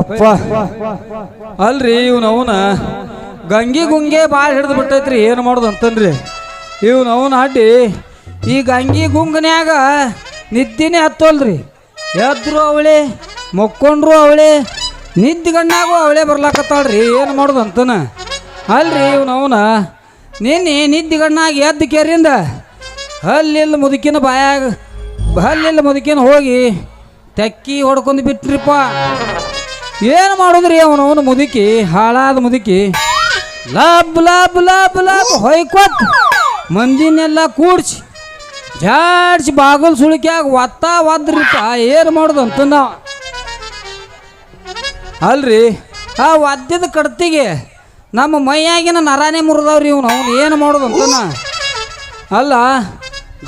ಅಪ್ಪ ಅಲ್ರಿ ಇವ್ನ ಅವನ ಗಂಗಿ ಗುಂಗೆ ಭಾಳ ಹಿಡಿದು ಬಿಟ್ಟೈತ್ರಿ, ಏನು ಮಾಡೋದು ಅಂತನ್ರಿ. ಇವ್ನ ಅವನ ಅಡ್ಡಿ, ಈ ಗಂಗಿ ಗುಂಗನ್ಯಾಗ ನಿದ್ದಿನೇ ಹತ್ತೋಲ್ರಿ. ಎದ್ರು ಅವಳೆ, ಮಕ್ಕೊಂಡ್ರು ಅವಳೆ, ನಿದ್ದೆ ಗಣ್ಣಾಗೂ ಅವಳೆ ಬರ್ಲಾಕತ್ತಾಳ್ರಿ, ಏನು ಮಾಡೋದು ಅಂತನ. ಅಲ್ರಿ ಇವ್ನ ಅವನ ನಿನ್ನೆ ನಿದ್ದೆ ಗಣ್ಣಾಗ ಎದ್ದು ಕೇರಿಂದ ಹಲ್ಲಿಲ್ಲ ಮುದುಕಿನ ಬಾಯಾಗ ಹಲ್ಲಿಲ್ಲ ಮುದುಕಿನ ಹೋಗಿ ತಕ್ಕಿ ಹೊಡ್ಕೊಂಡು ಬಿಟ್ರಿಪ್ಪ. ಏನು ಮಾಡೋದ್ರಿ ಅವನು? ಅವನು ಮುದುಕಿ, ಹಾಳಾದ ಮುದುಕಿ. ಲಬ್ ಲಬ್ ಲಬ್ ಲಬ್ ಹೊಯ್ಕೊತ್ ಮಂದಿನೆಲ್ಲ ಕೂಡ್ಸಿ, ಜಾಡ್ಸಿ ಬಾಗಲ್ ಸುಳಿಕ್ಯಾಗ ಒತ್ತ ಒದ್ರಿಪ್ಪ. ಏನು ಮಾಡೋದು ಅಂತ ನಾವು ಅಲ್ರಿ, ಆ ಒದ್ದದ ಕಡ್ತಿಗೆ ನಮ್ಮ ಮೈಯಾಗಿನ ನರಾನೇ ಮುರಿದವ್ರಿ ಇವನು. ಅವನು ಏನು ಮಾಡೋದು ಅಂತನ ಅಲ್ಲ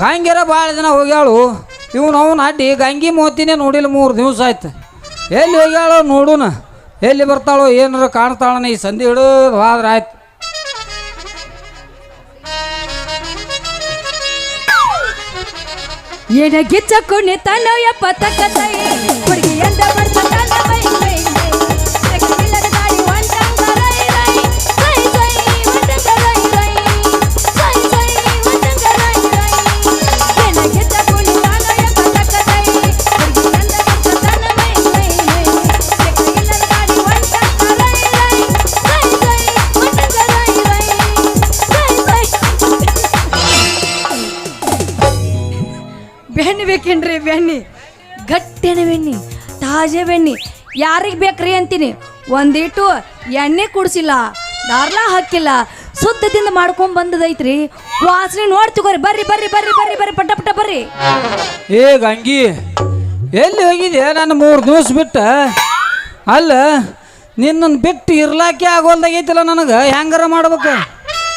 ಗಂಗೆರ ಭಾಳ ದಿನ ಹೋಗ್ಯಾಳು. ಇವನು ಅವನು ಅಡ್ಡಿ, ಗಂಗಿ ಮೋತಿನೇ ನೋಡಿಲ್ಲ ಮೂರು ದಿವಸ ಆಯ್ತು. ಎಲ್ಲಿ ಹೋಗ್ಯಾಳೋ ನೋಡೋಣ ಎಲ್ಲಿ ಬರ್ತಾಳೋ ಏನಾರು ಕಾಣ್ತಾಳನ ಈ ಸಂಧಿ ಹಿಡಿದು ಹೋದ್ರೆ ಆಯ್ತು. ಏನ ಗಿಚ್ಚ ನಿತ್ತಾನೋ ಯಪ್ಪ ತಕ್ಕ ಹುಡುಗಿ ಎಂದ ಬರ್ತಾನ ಬೆಣ್ಣೆ ಬೇಕೇನ್ರಿ ಬೆಣ್ಣೆ? ಗಟ್ಟೆನೆ ಬೆಣ್ಣೆ ತಾಜೆ ಬೆಣ್ಣೆ. ಯಾರಿಗೆ ಬೇಕ್ರಿ ಅಂತೀನಿ? ಒಂದಿಟ್ಟು ಎಣ್ಣೆ ಕುಡಿಸಿಲ್ಲ ದಾರ್ಲ ಹಾಕಿಲ್ಲ ಸುದ್ದದಿಂದ ಮಾಡ್ಕೊಂಡ್ ಬಂದದೈತ್ರಿ. ವಾಸನೆ ನೋಡ್ತಿಗೋರಿ ಬರ್ರಿ ಬರ್ರಿ ಬರ್ರಿ ಬರ್ರಿ ಬರ್ರಿ ಪಟ್ಟ ಪಟ್ಟ ಬರ್ರಿ. ಏ ಗಂಗಿ ಎಲ್ಲಿ ಹೋಗಿದೆ ನನ್ನ ಮೂರು ದಿವಸ ಬಿಟ್ಟ. ಅಲ್ಲ ನಿನ್ನನ್ನು ಬಿಟ್ಟು ಇರ್ಲಾಕೆ ಆಗೋಲ್ದಾಗೈತಿಲ್ಲ ನನಗೆ. ಹೆಂಗಾರ ಮಾಡ್ಬೇಕು?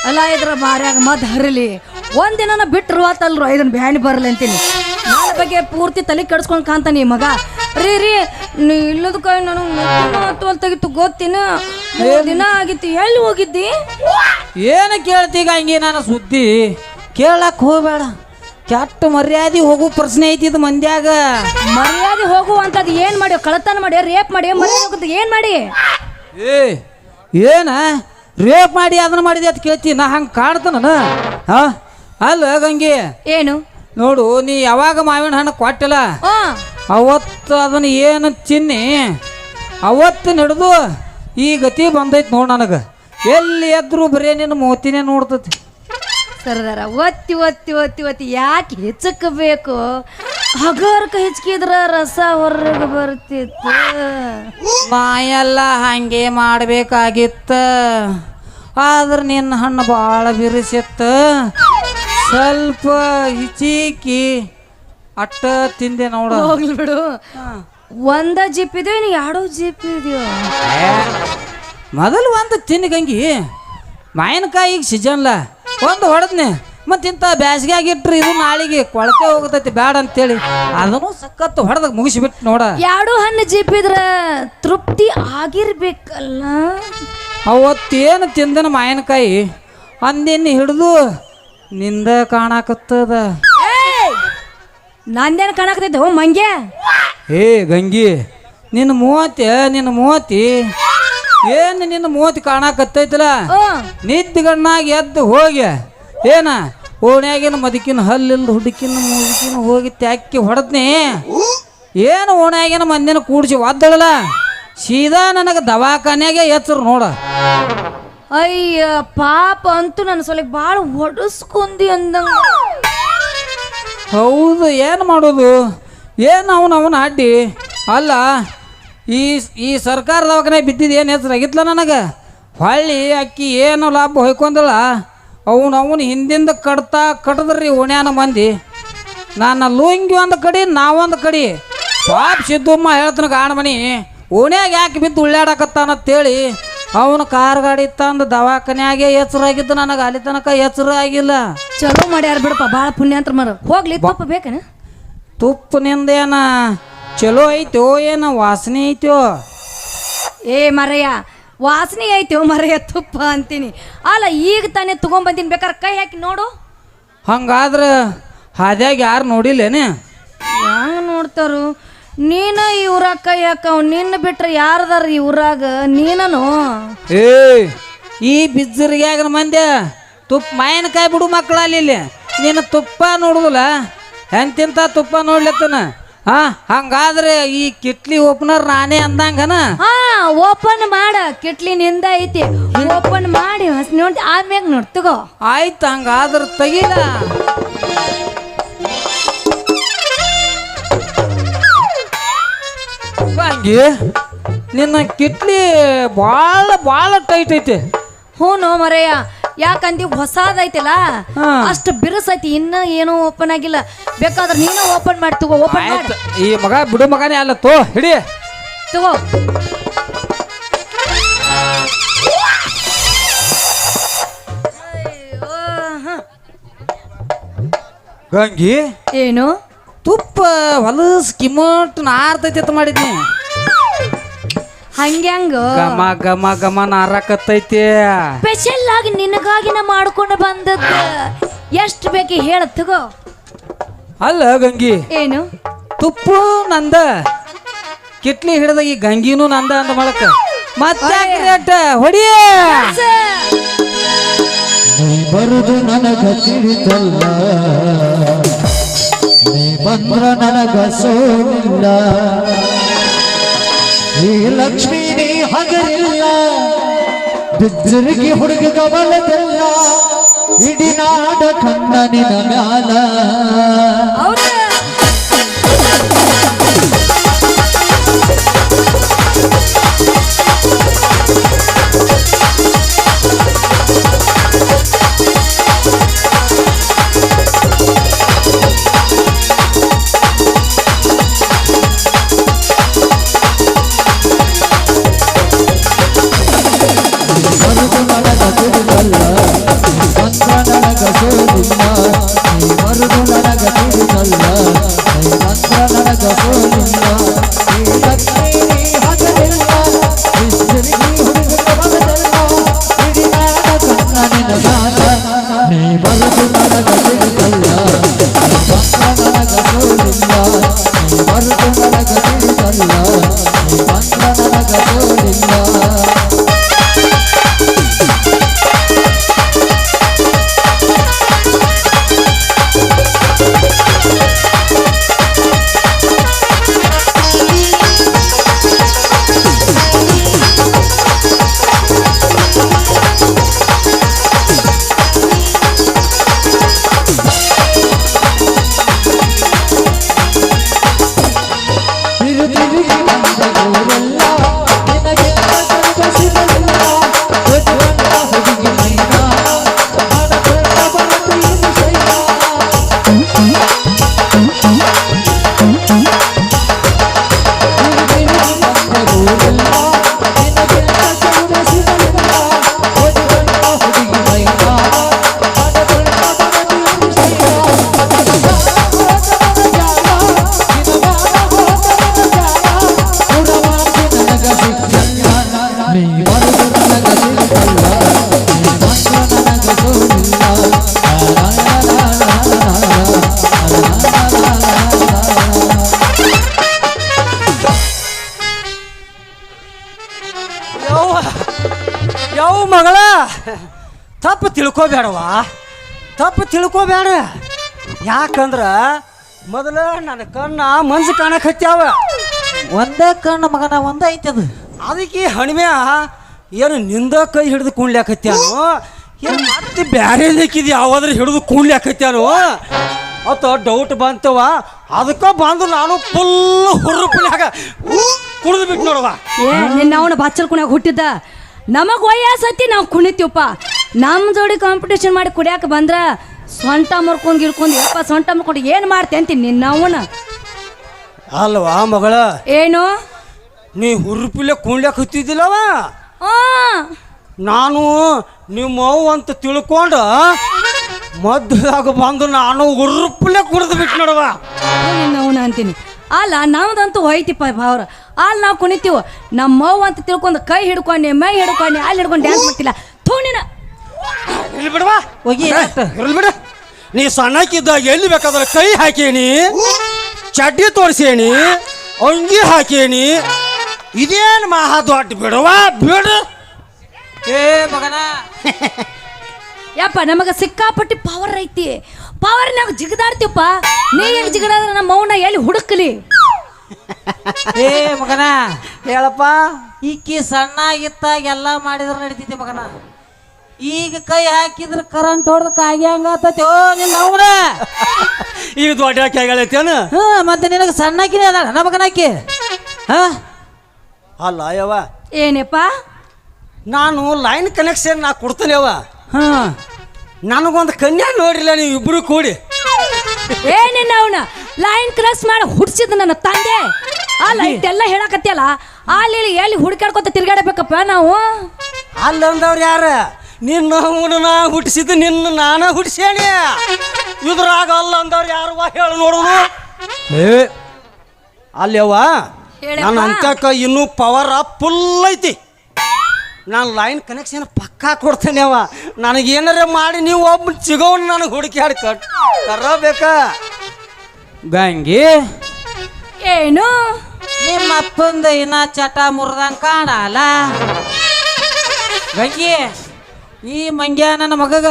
ಅಲ್ಲ ಇದ್ರ ಮಾರ್ಯಾಗ ಮದ್ ಹರಲಿ. ಒಂದಿನ ಬಿಟ್ರು ಆತಲ್ರು ಇದನ್ನ ಬ್ಯಾನಿ ಬರಲಿ ಅಂತೀನಿ. ನನ್ನ ಬಗ್ಗೆ ಪೂರ್ತಿ ತಲೆ ಕೆಡ್ಸ್ಕೊಂಡ್ ಕಾಣ್ತಾನೆ ಈ ಮಗ. ರೀ ರೀ ನೀ ಇಲ್ಲದ ನಾನು ನನಗೆ ಹತ್ತು ತೆಗಿತು ಗೊತ್ತಿನ? ದಿನ ಆಗಿತ್ತು ಎಲ್ಲಿ ಹೋಗಿದ್ದಿ? ಏನು ಕೇಳ್ತೀಗ ಹಂಗೆ ನಾನು ಸುದ್ದಿ? ಕೇಳಕ್ಕೆ ಹೋಗಬೇಡ. ಕೆಟ್ಟ ಮರ್ಯಾದೆ ಹೋಗೋ ಪ್ರಶ್ನೆ ಐತಿ ಇದು ಮಂದ್ಯಾಗ. ಮರ್ಯಾದೆ ಹೋಗುವಂಥದ್ದು ಏನು ಮಾಡಿ? ಕಳತನ ಮಾಡಿ ರೇಪ್ ಮಾಡಿ ಮರ್ಯಾದೆ ಹೋಗುತ್ತೆ ಏನು ಮಾಡಿ? ಏ ಏನ? ರೇಪ್ ಮಾಡಿ ಅದನ್ನ ಮಾಡಿದೆ ಅಂತ ಕೇಳ್ತಿ ನಾ ಹಂಗೆ ಕಾಣ್ತಾನ ಹಾ ಅಲ್ಲ ಗಂಗಿ. ಏನು? ನೋಡು ನೀ ಯಾವಾಗ ಮಾವಿನ ಹಣ್ಣು ಕೊಟ್ಟಿಲ್ಲ? ಆ ಅವತ್ತು ಅದನ್ನ ಏನು ಚಿನ್ನಿ ಅವತ್ತು ಹಿಡಿದು ಈ ಗತಿ ಬಂದೈತಿ ನೋಡು ನನಗೆ. ಎಲ್ಲಿ ಎದ್ರು ಬರೀ ನಿನ್ನ ಮೂತಿನೇ ನೋಡ್ತತಿ. ಸರದಾರ ಒತ್ತಿ ಒತ್ತಿ ಒತ್ತಿ ಒತ್ತಿ ಯಾಕೆ ಹೆಚ್ಚಕಬೇಕು ಹಗರ್ಕ ಹೆಚ್ಚಿದ್ರ ರಸ ಹೊರಗೆ ಬರ್ತಿತ್ತು. ನಾ ಎಲ್ಲ ಹಂಗೆ ಮಾಡಬೇಕಾಗಿತ್ತ. ಆದ್ರೆ ನಿನ್ನ ಹಣ್ಣು ಭಾಳ ಬಿರುಸಿತ್ತ. ಸ್ವಲ್ಪ ಹಿಚೀಕಿ ಅಟ್ಟ ತಿಂದೆ ನೋಡ. ಹೋಗ್ಲಿ ಬಿಡು. ಒಂದ ಜಿಪ್ ಇದೆಯೋ ಇನ್ನು ಎರಡೋ ಜಿಪ್ ಇದೆಯೋ? ಮೊದಲು ಒಂದು ತಿನ್ನು ಗಂಗಿ. ಈಗ ಸಿಜನ್ಲ ಒಂದು ಹೊಡೆದ್ನೆ. ಮತ್ತು ಇಂಥ ಬ್ಯಾಸಿಗೆ ಆಗಿಟ್ರಿ ಇದು ನಾಳಿಗೆ ಕೊಳತೆ ಹೋಗತೈತಿ ಬ್ಯಾಡ ಅಂತೇಳಿ. ಅದನ್ನು ಸಖತ್ ಹೊಡೆದಾಗ ಮುಗಿಸಿಬಿಟ್ಟು ನೋಡ. ಎರಡು ಹಣ್ಣು ಜಿಪ್ ಇದ್ರ ತೃಪ್ತಿ ಆಗಿರ್ಬೇಕಲ್ಲ. ಅವತ್ತೇನು ತಿಂದನ ಮಾವಿನಕಾಯಿ? ಅಂದಿನ ಹಿಡಿದು ನಿಂದ ಕಾಣಾಕತ್ತದ. ನಂದೇನು ಕಾಣಕತ್ತೈತೆ? ಓ ಮಂಗ್ಯ? ಏ ಗಂಗಿ ನಿನ್ನ ಮೂವತ್ತಿ ನಿನ್ನ ಮೂವತ್ತಿ ಏನು ನಿನ್ನ ಮೂವತ್ತಿ ಕಾಣಾಕತ್ತೈತಲ್ಲ ನಿದ್ದಿಗಣ್ಣಾಗಿ ಎದ್ದು ಹೋಗಿ ಏನ ಓಣ್ಯಾಗಿನ ಮದಕಿನ ಹಲ್ಲಿಲ್ದ ಹುಡುಕಿನ ಮುದುಕಿನ ಹೋಗಿ ತ್ಯಾಕಿ ಹೊಡೆದ್ನಿ? ಏನು ಓಣ್ಯಾಗಿನ ಮಂದಿನ ಕೂಡಿಸಿ ಒದ್ದಳಲ್ಲ ಸೀದಾ ನನಗೆ ದವಾಖಾನೆಗೆ ಎತ್ತರು ನೋಡ. ಅಯ್ಯ, ಪಾಪ ಅಂತೂ ನನ್ನ ಸೊಲಿಗೆ ಭಾಳ ಹೊಡಸ್ಕೊಂಡಿ ಅಂದಂಗ. ಹೌದು, ಏನು ಮಾಡೋದು? ಏನು ಅವನು ಅವನ ಅಡ್ಡಿ? ಅಲ್ಲ, ಈ ಈ ಸರ್ಕಾರ ದವಾಖಾನೆ ಬಿದ್ದಿದ್ದು ಏನು ಹೆಸರಾಗಿತ್ತಲ್ಲ ನನಗೆ? ಹೊಳ್ಳಿ, ಅಕ್ಕಿ ಏನು ಲಾಭ ಹೊಯ್ಕೊಂದಳ ಅವನು ಅವನು ಹಿಂದಿಂದ ಕಟ್ತಾ ಕಟ್ಟದ್ರಿ ಓಣ್ಯಾನ ಮಂದಿ. ನಾನು ಲೂಂಗಿ ಒಂದು ಕಡೆ ನಾವೊಂದು ಕಡೆ. ಪಾಪ ಸಿದ್ದಮ್ಮ ಹೇಳ್ತನ ಗಾಣಮಣಿ ಓಣ್ಯಾಗ ಯಾಕೆ ಬಿದ್ದು ಉಳ್ಳಾಡಕತ್ತಾನಂತೇಳಿ ಅವನು ಕಾರ್ ಗಾಡಿ ತಂದು ದವಾಖಾನ್ಯಾಗೆ ಎಚ್ಚರಾಗಿದ್ದು ನನಗೆ ಅಲ್ಲಿ ತನಕ ಎಚ್ಚರ ಆಗಿಲ್ಲ. ಚಲೋ ಮಾಡ್ಯಾರ ಬಿಡಪ್ಪ ಭಾಳ ಪುಣ್ಯ ಅಂತ ಮರ ಹೋಗ್ಲಿ ತುಪ್ಪ ಬೇಕನ? ತುಪ್ಪನಿಂದೇನ ಚಲೋ ಐತೋ ಏನ ವಾಸನೆ ಐತೋ? ಏ ಮರಯ್ಯ ವಾಸನೆ ಐತೋ ಮರಯ್ಯ ತುಪ್ಪ ಅಂತೀನಿ. ಅಲ್ಲ ಈಗ ತಾನೇ ತಗೊಂಬಂದಿನಿ ಬೇಕಾದ್ರೆ ಕೈ ಹಾಕಿ ನೋಡು. ಹಂಗಾದ್ರೆ ಹಾದ್ಯಾಗ ಯಾರು ನೋಡಿಲ್ಲೇನೆ? ಹೆಂಗ್ ನೋಡ್ತಾರು? ನೀನ ಈ ಊರಾಗ ಯಾಕ ನಿನ್ನ ಬಿಟ್ರೆ ಯಾರದಾರ ಈ ಊರಾಗ? ನೀನನು? ಏ ಈ ಬಿಜ್ಜರಿಗ್ಯಾಗ ಮಂದ್ಯ ತುಪ್ಪ ಮಾಯನಕಾಯಿ ಬಿಡು ಮಕ್ಕಳು ಅಲ್ಲಿ ಇಲ್ಲಿ. ನೀನು ತುಪ್ಪ ನೋಡುದಿಲ್ಲ ಎಂತಿಂತ ತುಪ್ಪ ನೋಡ್ಲತ್ತನ? ಹಾ ಹಂಗಾದ್ರೆ ಈ ಕಿಟ್ಲಿ ಓಪನರ್ ನಾನೇ ಅಂದಂಗನ? ಹಾ ಓಪನ್ ಮಾಡ ಕಿಟ್ಲಿ ನಿಂದ ಐತಿ. ಓಪನ್ ಮಾಡಿ ಹಸ್ ನೋಡಿ ಆಮ್ಯಾಗ ನೋಡ್ತಗೋ ಆಯ್ತು ಹಂಗಾದ್ರೆ ತೆಗಿಲ? ಹಂಗೆ ನಿನ್ನ ಕಿಟ್ಲಿ ಭಾಳ ಭಾಳ ಟೈಟ್ ಐತೆ. ಹ್ಞೂ ಮರೆಯ ಯಾಕಂದಿ ಹೊಸದೈತಿಲ್ಲ. ಅಷ್ಟು ಬಿರುಸೈತಿ ಇನ್ನ ಏನೂ ಓಪನ್ ಆಗಿಲ್ಲ. ಬೇಕಾದ್ರೆ ನೀನು ಓಪನ್ ಮಾಡಿ ತಗೋ ಓಪನ್ ಮಾಡಿ. ಈ ಮಗ ಬಿಡು ಮಗನೇ ಅಲ್ಲ ತೋ ಹಿಡಿ. ತಗೋ. ಗಂಗಿ ಏನು? ತುಪ್ಪ ಹೊಲಸ್ ಸ್ಕಿಮಟ್ ನಾರ್ತೈತಿ ಅಂತ ಮಾಡಿದ್ನಿ. ಹಂಗ್ಯಾಂಗ ಗಮ ಗಮ ಗಮ ನಾರಕತ್ತೈತಿ. ಸ್ಪೆಷಲ್ ಆಗಿ ನಿನಗಾಗಿ ನಾ ಮಾಡ್ಕೊಂಡು ಬಂದದ್ದು. ಎಷ್ಟು ಬೇಕು ಹೇಳ ತಗೋ. ಅಲ್ಲ ಗಂಗಿ. ಏನು? ತುಪ್ಪ ನಂದ. ಕಿಟ್ಲಿ ಹಿಡಿದ ಈ ಗಂಗಿನೂ ನಂದ ಅಂದ ಮಾಡಕ ಮತ್ತೆ ನೀ ಬರುದು ನನಗ ತಿಳಿತಲ್ಲ. ನೀ ಬಂದ್ರ ನನಗ ಸೋಲಿಲ್ಲ ಈ ಲಕ್ಷ್ಮೀ ನೀ ಹಗರಿಲ್ಲ. ಬಿದ್ದರಿಗೆ ಹುಡುಗ ಗಮನದಲ್ಲ ಇಡೀ ನಾಡ ಕಣ್ಣ ನಿನ ಮ್ಯಾಲ ತಿಳ್ಕೊಬೇಡವಾ? ತಪ್ಪು ತಿಳ್ಕೊಬೇಡ. ಯಾಕಂದ್ರ ಮೊದಲ ನನ್ನ ಕಣ್ಣ ಮಂಜು ಕಾಣಕ್ ಹತ್ಯಾವ. ಒಂದೇ ಕಣ್ಣು ಮಗನ ಒಂದೇ ಅದು. ಅದಕ್ಕೆ ಹಣಿಮ್ಯಾ ಏನು ನಿಂದ ಕೈ ಹಿಡಿದು ಕುಣ್ಲ್ಯಾಕತ್ಯಾನು ಏನು ಮತ್ತೆ ಬ್ಯಾರೆ ಯಾವಾದ್ರೂ ಹಿಡಿದು ಕುಣ್ಲ್ಯಾಕತ್ಯಾನು ಅತ್ತ ಡೌಟ್ ಬಂತವ ಅದಕ್ಕೆ ಬಂದು ನಾನು ಫುಲ್ ಹುರುಪಿನ್ಯಾಗ ಕುಡಿದು ಬಿಟ್ಟು ನೋಡವ ಏ ನಿನ್ನ ಅವನ ಬಾಚಲ್ ಕುಣ್ಯಾಗ ಹುಟ್ಟಿದ್ದ. ನಮಗ್ ವಯಸ್ಸತಿ ನಾವು ಕುಣಿತೀವಪ್ಪ. ನಮ್ಮ ಜೋಡಿ ಕಾಂಪಿಟೇಷನ್ ಮಾಡಿ ಕುಡಿಯಾಕ ಬಂದ್ರ ಸೊಂಟ ಮುರ್ಕೊಂಡು ಗಿಡ್ಕೊಂಡ್ ಯಪ್ಪ ಸೊಂಟ ಮುರ್ಕೊಂಡು ಏನು ಮಾಡ್ತೆ ಅಂತೀನಿ ನಿನ್ನ ಅವನ? ಅಲ್ವಾ ಮಗಳ? ಏನು? ನೀ ಹುರುಪಿಲೆ ಕುಂಡ್ಯಾಕ ಹತ್ತಿದ್ದಿಲ್ಲವ? ಆ. ನಾನು ನಿಮ್ಮ ಅವ್ವ ಅಂತ ತಿಳ್ಕೊಂಡು ಮಧ್ಯದಾಗ ಬಂದು ನಾನು ಹುರುಪಿಲೆ ಕುಡಿದು ಬಿಟ್ಟು ನೋಡವ ನಿನ್ನ ಅವನ ಅಂತೀನಿ. ಅಲ್ಲ ನಮ್ದಂತೂ ಹೋಯ್ತಿಪ್ಪ ಭಾವ್ರ. ಅಲ್ಲಿ ನಾವು ಕುಣಿತೀವಿ. ನಮ್ಮ ಅವ್ವ ಅಂತ ತಿಳ್ಕೊಂಡು ಕೈ ಹಿಡ್ಕೊಂಡೆ ಮೈ ಹಿಡ್ಕೊಂಡೆ ಅಲ್ಲಿ ಹಿಡ್ಕೊಂಡು ಡ್ಯಾನ್ಸ್ ಮಾಡ್ತಿಲ್ಲ. ಥೂ ಇಲ್ಲಿ ಬಿಡವಾ ಹೋಗಿ ಇರ್ಲಿ ಬಿಡ. ನೀ ಸಣ್ಣಕ್ಕಿದ್ದಾಗ ಎಲ್ಲಿ ಬೇಕಾದ್ರೆ ಕೈ ಹಾಕೇನಿ ಚಡ್ಡಿ ತೋರಿಸೇನಿ ಅಂಗಿ ಹಾಕೇನಿ. ಇದೇನು ಮಹಾ ದೊಡ್ಡ ಬಿಡವಾ ಬಿಡು. ಏ ಮಗನ. ಯಪ್ಪ ನಮಗ ಸಿಕ್ಕಾಪಟ್ಟಿ ಪವರ್ ಐತಿ. ಪವರ್ ನಾವು ಜಿಗದಾಡ್ತೀವಪ್ಪ. ನೀ ಹೆಂಗ್ ಜಿಗದಾದ್ರ ನಮ್ಮ ಮೌನ ಎಲ್ಲಿ ಹುಡುಕ್ಲಿ? ಏ ಮಗನ. ಹೇಳಪ್ಪ. ಈಕಿ ಸಣ್ಣಾಗಿತ್ತಾಗ ಎಲ್ಲ ಮಾಡಿದ್ರೆ ನಡೀತೈತಿ ಮಗನ. ಈಗ ಕೈ ಹಾಕಿದ್ರೆ ಕರೆಂಟ್ ಹೊಡೆದ ಕಾಗಿ ಹಂಗಾತತಿ ಓ ನಿನ್ನ ಅವನ. ಈಗ ದೊಡ್ಡ ಹಾಕಿ ಹಾ ಮತ್ತೆ ನಿನಗೆ ಸಣ್ಣಕಿನ ಅದ ನನ್ನ ಮಗನಾಕಿ ಹಾ? ಅಲ್ಲ ಏನಪ್ಪ? ನಾನು ಲೈನ್ ಕನೆಕ್ಷನ್ ನಾ ಕೊಡ್ತೇನೆ ಅವ ಹಾ. ನನಗೊಂದು ಕನ್ಯಾ ನೋಡಿಲ್ಲ ನೀವು ಇಬ್ರು ಕೂಡಿ. ಏನಿನ್ನ ಅವನ. ಲೈನ್ ಕ್ರಾಸ್ ಮಾಡಿ ಹುಡ್ಸಿದ ನನ್ನ ತಂದೆ. ಆ ಲೈಟ್ ಎಲ್ಲ ಹೇಳಕತ್ತಿಯಲ್ಲ ಅಲ್ಲಿ ಲೀಲಿ ಎಲ್ಲಿ ಹುಡುಕಾಡ್ಕೊತ ತಿರ್ಗಾಡಬೇಕಪ್ಪ ನಾವು? ಅಲ್ಲಂದವ್ರು ಯಾರ? ನಿನ್ನ ಅವನು ನಾ ಹುಟ್ಟಿಸಿದ್ದು ನಿನ್ನ ನಾನ ಹುಟ್ಟಿಸ್ಯಾಣಿ. ಇದ್ರಾಗ ಅಲ್ಲ ಅಂದವ್ರು ಯಾರು ಹೇಳಿ ನೋಡೋನು ಏ ಅಲ್ಯವ್ವ. ನನ್ನ ಅಂತಕ ಇನ್ನೂ ಪವರ್ ಫುಲ್ ಐತಿ. ನಾನು ಲೈನ್ ಕನೆಕ್ಷನ್ ಪಕ್ಕಾ ಕೊಡ್ತೇನೆ ಅವ ನನಗೇನಾರ ಮಾಡಿ ನೀವು ಒಬ್ಬ ಸಿಗೋನ್ ನನಗೆ ಹುಡುಕ್ಯಾಡಿ ಕಟ್ ಕರಬೇಕಾ ಗಂಗಿ. ಏನು? ನಿಮ್ಮ ಅಪ್ಪಂದ ಇನ್ನ ಚಟ ಮುರ್ದಂಗೆ ಕಾಣಲ್ಲ. ಗಂಗಿ. ಈ ಮಂಗ್ಯ ನನ್ನ ಮಗಗ.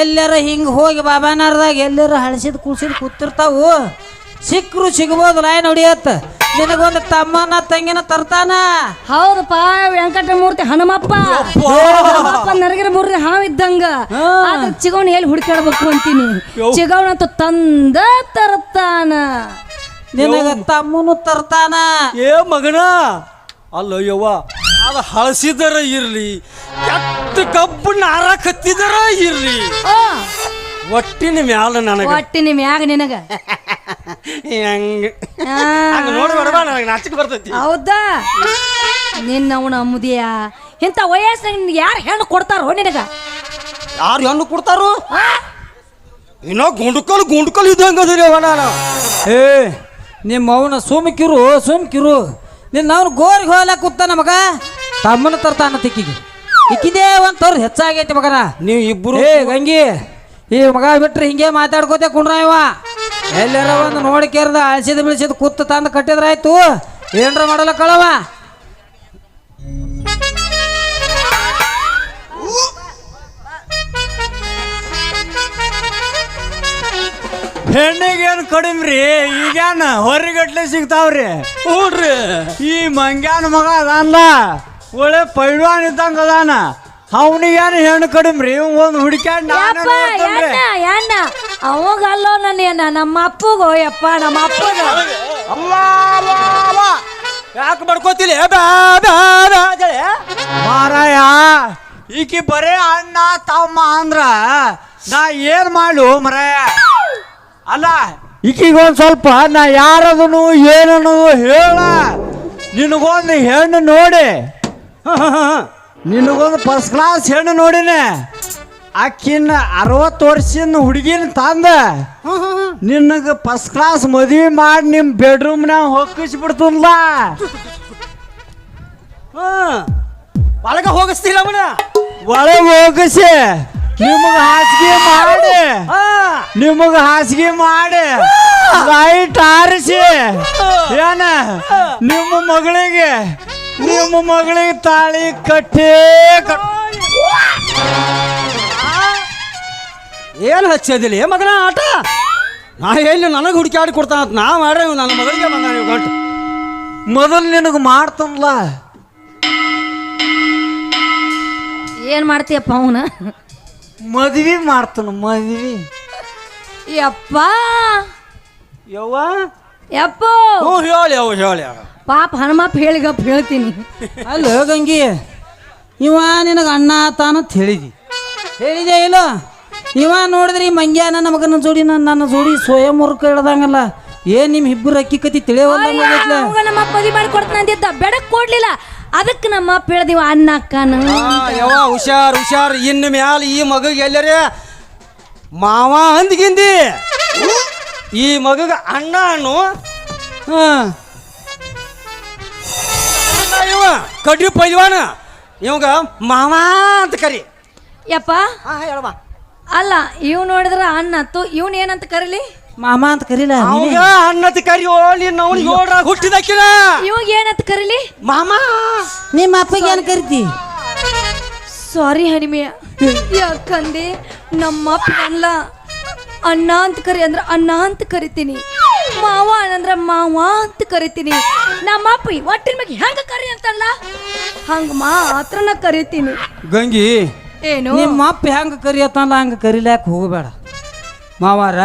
ಎಲ್ಲರ ಹಿಂಗೆ ಹೋಗಿ ಬಾಬಾನಾರ್ದಾಗ ಎಲ್ಲರ ಹಳಸಿದ್ ಕುಳ್ಸಿದ್ ಕೂತಿರ್ತಾವು. ಸಿಕ್ಕರು ಸಿಗ್ಬೋದು ಲೈನ್ ಹೊಡಿಯತ್ತ ನಿನಗೊಂದು ತಮ್ಮನ ತಂಗಿನ ತರ್ತಾನ. ಹೌದಪ್ಪ ವೆಂಕಟಮೂರ್ತಿ ಹನುಮಪ್ಪ. ಹನುಮಪ್ಪ ನರಗಿರ ಮೂರ್ತಿ ಹಾವ್ ಇದ್ದಂಗ. ಆದ್ರೆ ಚಿಗವನ್ ಎಲ್ಲಿ ಹುಡುಕಾಡ್ಬೇಕು ಅಂತೀನಿ. ಚಿಗವಣ ಅಂತ ತಂದ ತರ್ತಾನ. ನಿನಗ ತಮ್ಮನು ತರ್ತಾನ. ಏ ಮಗನ. ಅಲ್ಲ ಯವ್ವ ಅದು ಹಳಸಿದರ ಇರ್ಲಿ ಕೆಟ್ಟ ಕಬ್ಬು ನಾರ ಕತ್ತಿದರ ಇರ್ಲಿ. ಓ ಒಟ್ಟಿನ ಮ್ಯಾಲ ನನಗೆ. ಒಟ್ಟಿನ ಮ್ಯಾಗ ನಿನಗ. ಹೆಂಗ? ಆ, ಹಂಗ ನನಗೆ ನಾಚಿಕೆ ಬರ್ತೈತಿ. ಹೌದಾ? ನಿನ್ನ ಅವನ ಮುದಿಯ ಇಂಥ ವಯಸ್ಸಿನಾಗ ನಿನ್ಗೆ ಯಾರು ಹೆಣ್ಣು ಕೊಡ್ತಾರೋ ನಿನಗ? ಯಾರು ಹೆಣ್ಣು ಕೊಡ್ತಾರೋ? ಇನ್ನೋ ಗುಂಡ್ಕಲ್ ಗುಂಡ್ಕಲ್ ಇದ್ದಂಗ ಅದರಿ ಅವ ನಾನು. ಏ ನಿಮ್ಮ ಅವನ ಸುಮ್ಕಿರು ಸುಮ್ಕಿರು. ನಿನ್ನ ಅವನು ಗೋರಿಗೆ ಹೋಗ್ಲಾಕ ಕೂತ ಮಗ ತಮ್ಮನ ತರ್ತಾನ ತಿಕ್ಕಿಗೆ. ಇಕ್ಕಿದೇ ಒಂದು ತೋರ್ ಹೆಚ್ಚಾಗೈತಿ ಮಗನ. ನೀವು ಇಬ್ರು ಏ ಗಂಗಿ ಈ ಮಗ ಬಿಟ್ರೆ ಹಿಂಗೆ ಮಾತಾಡ್ಕೋತೆ ಕುಂಡ್ರ ಇವ. ಎಲ್ಲಾರ ಒಂದು ನೋಡಿ ಕೇರ್ದ ಅಳಿಸಿದ ಬಿಳಿಸಿದ ಕುತ್ತು ತಂದು ಕಟ್ಟಿದ್ರಾಯ್ತು. ಏನ್ರ ಮಾಡಲ್ಲ ಕಳವ. ಹೆಣ್ಣಿಗೇನು ಕಡಿಮ್ರಿ? ಈಗೇನು ಹೊರಗಟ್ಲೆ ಸಿಗ್ತಾವ್ರಿ. ಹೂಡ್ರಿ ಈ ಮಂಗ್ಯಾನ ಮಗ ಅದಾನಲ್ಲ ಒಳ್ಳೆ ಪೈಲ್ವಾನ್ ಇದ್ದಂಗ ಅದಾನ ಅವನಿಗೇನು ಹೆಣ್ಣು ಕಡಿಮ್ರಿ? ಒಂದು ಹುಡುಕ್ಯಾಡ್ ಯಪ್ಪ ಅಲ್ಲೋ ನನ್ನ ನಮ್ಮ ಅಪ್ಪಗೋ ಯಪ್ಪ ನಮ್ಮ ಅಪ್ಪಗ. ಯಾಕೆ ಬಡ್ಕೋತಿಲ್ಲ ಅಂತೇಳಿ. ಮಾರಾಯ ಈಕಿ ಬರೇ ಅಣ್ಣ ತಮ್ಮ ಅಂದ್ರ ನಾ ಏನ್ ಮಾಡು ಮರಾಯ? ಅಲ್ಲ ಈಕಿಗೊಂದು ಒಂದ್ ಸ್ವಲ್ಪ ನಾ ಯಾರದನು ಏನನ್ನೋದು ಹೇಳ. ನಿನಗೊಂದು ಹೆಣ್ಣು ನೋಡಿ. ನಿನಗೊಂದು ಫಸ್ಟ್ ಕ್ಲಾಸ್ ಹೆಣ್ಣು ನೋಡಿನೆ. ಆಕಿನ ಅರವತ್ತು ವರ್ಷದ ಹುಡುಗಿನ ತಂದ. ನಿನಗೆ ಫಸ್ಟ್ ಕ್ಲಾಸ್ ಮದುವೆ ಮಾಡಿ ನಿಮ್ಮ ಬೆಡ್ರೂಮ್ನಾಗ ಹೊಕ್ಕಿಸ್ಬಿಡ್ತಲ್ಲ ಒಳಗೆ ಒಳಗ ಹೋಗಿಸ್ತಿಲ್ಲ ಅವನ? ಒಳಗೆ ಹೋಗಿಸಿ. ನಿಮಗ ಹಾಸಿಗೆ ಮಾಡಿ. ನಿಮಗೆ ನಿಮಗ ಹಾಸಿಗೆ ಮಾಡಿ. ಲೈಟ್ ಆರಿಸಿ. ಏನ? ನಿಮ್ಮ ಮಗಳಿಗೆ ನಿಮ್ಮ ಮಗಳಿಗೆ ತಾಳಿ ಕಟ್ಟೇ ಕಟ್- ಏನು ಹಚ್ಚೋದಿಲ್ಲ ಏ ಮಗನ ಆಟ? ನಾ ಎಲ್ಲಿ ನನಗೆ ಹುಡುಕಾಡಿ ಕೊಡ್ತಾನ ಅಂತ ನಾ ಮಾಡ್ರೆ ನನ್ನ ಮಗಳಿಗೆ ಬಂದ ನೀವು ಗಂಟು. ಮೊದಲು ನಿನಗೆ ಮಾಡ್ತನ್ಲ ಏನ್ ಮಾಡ್ತೀಯಪ್ಪ ಅವನ? ಮದ್ವಿ ಮಾಡ್ತಾನ ಮದ್ವಿ. ಯಪ್ಪ! ಯವ್ವ? ಯಪ್ಪ! ಹ್ಞೂ ಹೇಳಿ ಅವು ಹೇಳಿ. ಅವ ಪಾಪ ಹನುಮಪ್ಪ ಹೇಳಿಗಪ್ಪ ಹೇಳ್ತೀನಿ. ಅಲ್ಲ ಗಂಗಿ ಇವ ನಿನಗೆ ಅಣ್ಣ ತಾನಂತ ಹೇಳಿದಿ. ಹೇಳಿದೆ ಇಲ್ಲ? ಇವ ನೋಡಿದ್ರಿ ಮಂಗ್ಯಾನ ಮಂಗ್ಯ ನನ್ನ ಮಗನ ಜೋಡಿ ನನ್ನ ನನ್ನ ಜೋಡಿ ಸ್ವಯಂ ಮುರುಕ ಹೇಳ್ದಂಗಲ್ಲ ಏನ್ ನಿಮ್ಮ ಇಬ್ಬರು ಅಕ್ಕಿ ಕತಿ ತಿಳಿಯವಲ್ಲ ಅವಾಗ ನಮ್ಮ ಮದುವೆ ಮಾಡಿ ಕೊಡ್ತಾನೆ ಅಂದಿದ್ದ ಬೆಡಕ್ ಕೊಡ್ಲಿಲ್ಲ. ಅದಕ್ಕೆ ನಮ್ಮ ಅಪ್ಪ ಹೇಳ್ದಿವ ಅಣ್ಣ ಅಕ್ಕನ. ಯವ್ವ ಹುಷಾರ್ ಹುಷಾರ್. ಇನ್ನು ಮ್ಯಾಲ ಈ ಮಗಗೆ ಎಲ್ಲರೇ ಮಾವ ಅಂದ್ಗಿಂದಿ. ಈ ಮಗಗ ಅಣ್ಣ ಅಣ್ಣು ಹಾಂ. ಅಣ್ಣ ಇವ ಕಡ್ಡಿ ಪೈಲ್ವಾನ. ಇವಾಗ ಮಾವ ಅಂತ ಕರಿ. ಯಪ್ಪ. ಹಾ ಹೇಳಮ್ಮ ಅಲ್ಲ ಇವ್ ನೋಡಿದ್ರ ಅಣ್ಣ ಇವನ್ ಇವ್ನ ಏನಂತ ಕರೀಲಿ? ಮಾಮ ಅಂತ ಕರೀಲ ಅವಾಗ ಅಣ್ಣತಿ ಕರಿಯೋ ನೀನ್ ಅವ್ನಿಗೆ ಏಳ್ರಾಗ ಹುಟ್ಟಿದಕ್ಕಿನ. ಇವಾಗ ಏನಂತ ಕರೀಲಿ? ಮಾಮ. ನಿಮ್ಮ ಅಪ್ಪಗೆ ಏನ್ ಕರಿತಿ? ಸಾರಿ ಹನಿಮೆಯ ಯಾಕಂದೆ ನಮ್ಮ ಅಪ್ಪ ಅಲ್ಲ. ಅಣ್ಣ ಅಂತ ಕರಿ ಅಂದ್ರೆ ಅಣ್ಣ ಅಂತ ಕರಿತೀನಿ. ಮಾವ ಅಂದ್ರೆ ಮಾವ ಅಂತ ಕರಿತೀನಿ. ನಮ್ಮ ಅಪ್ಪ ಒಟ್ಟಿನ ಬಗ್ಗೆ ಹೆಂಗ ಕರಿ ಅಂತಲ್ಲ? ಹಂಗ ನಾ ಕರಿತೀನಿ. ಗಂಗಿ ಏನು? ನಿಮ್ಮ ಅಪ್ಪ ಹೆಂಗೆ ಕರಿಯತ್ತಲ್ಲ ಹಂಗ ಕರಿಲಾಕ ಹೋಗಬೇಡ. ಮಾವಾರ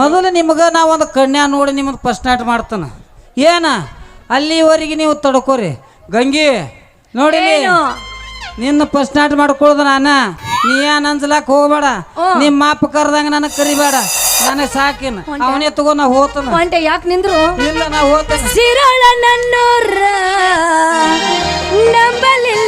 ಮೊದಲು ನಿಮಗೆ ನಾ ಒಂದು ಕಣ್ಣ್ಯಾ ನೋಡಿ ನಿಮ್ಗೆ ಫಸ್ಟ್ ನೈಟ್ ಮಾಡ್ತಾನ. ಏನ? ಅಲ್ಲಿವರೆಗೆ ನೀವು ತಡ್ಕೋರಿ. ಗಂಗಿ ನೋಡಿ? ನಿನ್ನ ಫಸ್ಟ್ ನೈಟ್ ಮಾಡ್ಕೊಳ್ಳೋದು ನಾನ. ನೀ ಏನ್ ಹೋಗಬೇಡ. ಹೋಗ್ಬೇಡ ನಿಮ್ಮ ಅಪ್ಪ ಕರ್ದಂಗ ನನಗೆ ಕರಿಬೇಡ. ನನಗೆ ಸಾಕಿನ. ಅವನೇ ತಗೋ ನಾ ಹೋತನ. ಒಂಟೆ ಯಾಕೆ ನಿಂದ್ರು? ಇಲ್ಲ ನಾ ಹೋತನ. ಸಿರಳ ನನ್ನೂರ ನಂಬಲಿಲ್ಲ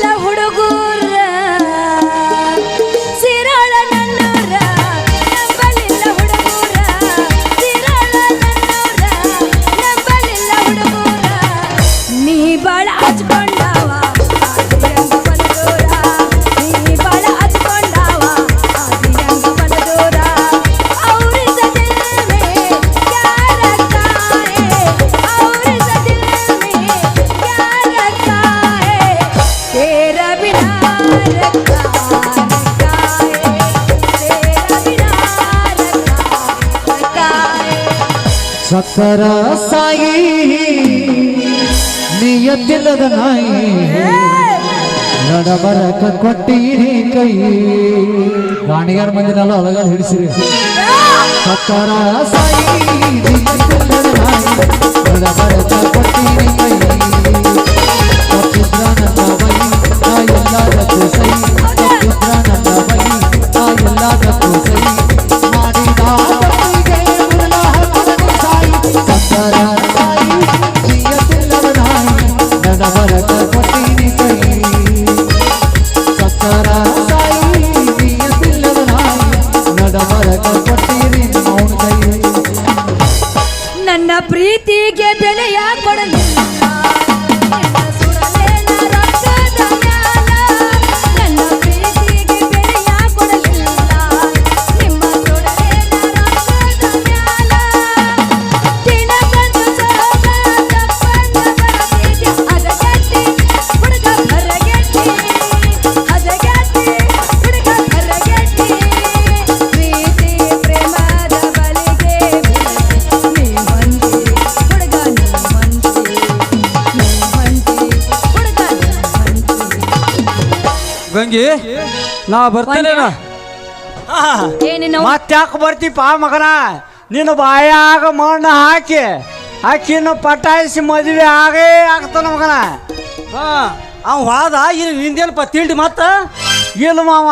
ಸಕ್ಕರ ಸಾಯಿ, ನಿಯತ್ತಿಲ್ಲದ ನಾಯಿ, ನಡಬರಕ ಕೊಟ್ಟಿರಿ ಕೈ. ರಾಣಿಗಾರ ಮಂದಿನೆಲ್ಲ ಅಳಗಾಲ ಹಿಡಿಸಿರಿ. ಸತ್ತರ ಸಾಯಿ, ನಿಯತ್ತಿಲ್ಲದ ನಾಯಿ, ನಡಬರಕ ಹೊಂದಿ ಗಂಗಿ ನಾ ಬರ್ತೇನೆ ನಾ. ಏನು ನಾವು ಮತ್ತ್ಯಾಕೆ ಬರ್ತೀಪ ಮಗನ? ನಿನ್ನ ಬಾಯಾಗ ಮಣ್ಣು ಹಾಕಿ ಅಕ್ಕಿನ ಪಟಾಯಿಸಿ ಮದುವೆ ಆಗೇ ಆಗ್ತಾನ ಮಗನ. ಹಾ. ಅವ್ ಹೋದ ಇಲ್ಲಿ ನಿಂದೇನಪ್ಪ ತಿಂಡಿ ಮತ್ತ? ಇಲ್ಲ ಮಾವ.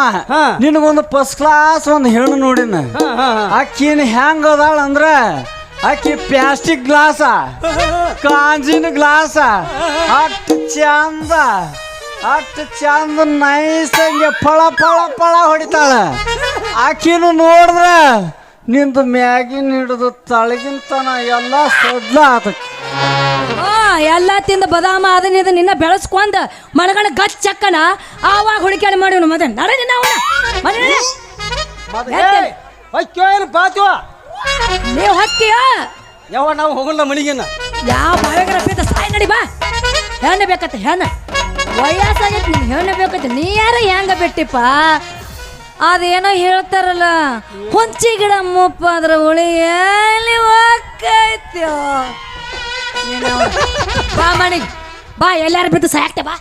ನಿನಗೊಂದು ಫಸ್ಟ್ ಕ್ಲಾಸ್ ಒಂದು ಹೆಣ್ಣು ನೋಡಿನ. ಅಕ್ಕಿನ ಹೆಂಗ ಅದಾಳ ಅಂದ್ರ ಅಕ್ಕಿ ಪ್ಲಾಸ್ಟಿಕ್ ಗ್ಲಾಸ ಕಾಂಜಿನ ಗ್ಲಾಸ ಅಷ್ಟು ಚಂದ. ಅಷ್ಟು ಚಂದ ನೈಸ್ ಹಂಗೆ ಫಳ ಫಳ ಫಳ ಹೊಡಿತಾಳ. ಆಕಿನ ನೋಡಿದ್ರ ನಿಂದು ಮ್ಯಾಗಿನ ಹಿಡಿದು ತಳಗಿನ ತನ ಎಲ್ಲ ಸಡ್ಲ ಆತಕ್ಕೆ. ಎಲ್ಲ ತಿಂದ ಬದಾಮ ಅದನ್ನ ಇದನ್ನ ನಿನ್ನ ಬೆಳೆಸ್ಕೊಂಡ ಮಳಗಣ ಗಚ್ಚಕ್ಕನ ಆವಾಗ ಹುಡುಕಾಡಿ ಮಾಡಿವ್ನು. ಮದ ನಡೆ ನಿನ್ನ ಅವನ. ಏನು ಬಾತ್ಯೋ. ನೀವು ಹಕ್ಕಿಯ? ಯಾವ ನಾವು ಹೋಗಲ್ಲ ಮಳಿಗೆನ. ಯಾವ ಬಾವಿಗರ ಬೇಕ ಸಾಯಿ ನಡಿ ಬಾ. ಹೆಣ್ಣು ಬೇಕತ್ತ ಹೆಣ್ಣ. ವಯಸ್ಸಾಗೈತಿ ನಿನ್ ಹೆಣ್ಣು ನೀ ಯಾರ ಹೆಂಗ ಬಿಟ್ಟಿಪ್ಪ? ಅದೇನೋ ಹೇಳ್ತಾರಲ್ಲ, ಹೊಂಚಿ ಗಿಡ ಮುಪ್ಪ ಅದ್ರ ಉಳಿ ಎಲ್ಲಿ ಹೋಗ್ತೈತ್ಯೋ? ಬಾ ಮಣಿ, ಬಾ, ಎಲ್ಲಾರು ಬಿದ್ದು ಸಾಯಕ್ತೆ ಬಾ.